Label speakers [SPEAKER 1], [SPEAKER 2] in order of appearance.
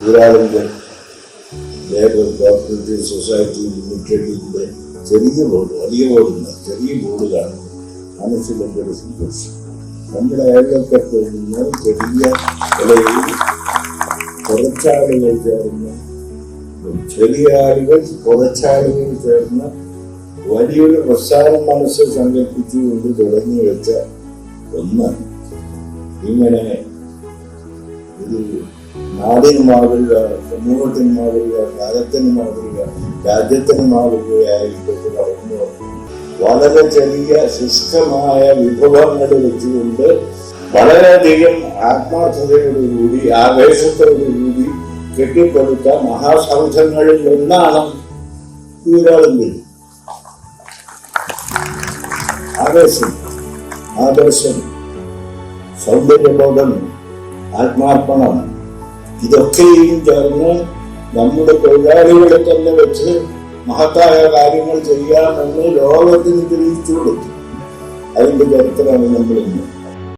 [SPEAKER 1] ഊരാളിന്റെ labour cooperative society ലിമിറ്റഡിന്റെ ചെറിയ board വലിയ ബോർഡില്ല ചെറിയ ബോർഡ് കാണും മനസ്സിൽ എന്റെ ഒരു സന്തോഷം നമ്മുടെ അയൽവക്കത്ത് നിന്ന് ചെറിയ വിലയിൽ കുറച്ചാളുകൾ ചേർന്ന് ചെറിയ ആളുകൾ കുറച്ചാളുകൾ ചേർന്ന് വലിയൊരു പ്രസ്ഥാനം മനസ്സ് സങ്കല്പിച്ചുകൊണ്ട് തുടങ്ങി വെച്ച ഒന്ന് ഇങ്ങനെ ഒരു നാടിന് മാതൃക സമൂഹത്തിന് മാതൃക കാലത്തിന് മാതൃക രാജ്യത്തിന് മാതൃകയായിട്ട് വളർന്നു വന്നു. വളരെ ചെറിയ ശുഷ്കമായ വിഭവങ്ങൾ വെച്ചുകൊണ്ട് വളരെയധികം ആത്മാർത്ഥതയോടുകൂടി ആവേശത്തോടുകൂടി കെട്ടിപ്പടുത്ത മഹാസൗധങ്ങളിൽ ഒന്നാണ് ഊരാളുങ്കൽ ആവേശം ആദർശം സൗന്ദര്യബോധം ആത്മാർപ്പണം. ഇതൊക്കെയും ചേർന്ന് നമ്മുടെ തൊഴിലാളികളെ തന്നെ വെച്ച് മഹത്തായ കാര്യങ്ങൾ ചെയ്യാമെന്ന് ലോകത്തിന് തെളിയിച്ചു കൊടുത്തു. അതിന്റെ ചരിത്രമാണ് നമ്മളിന്ന്.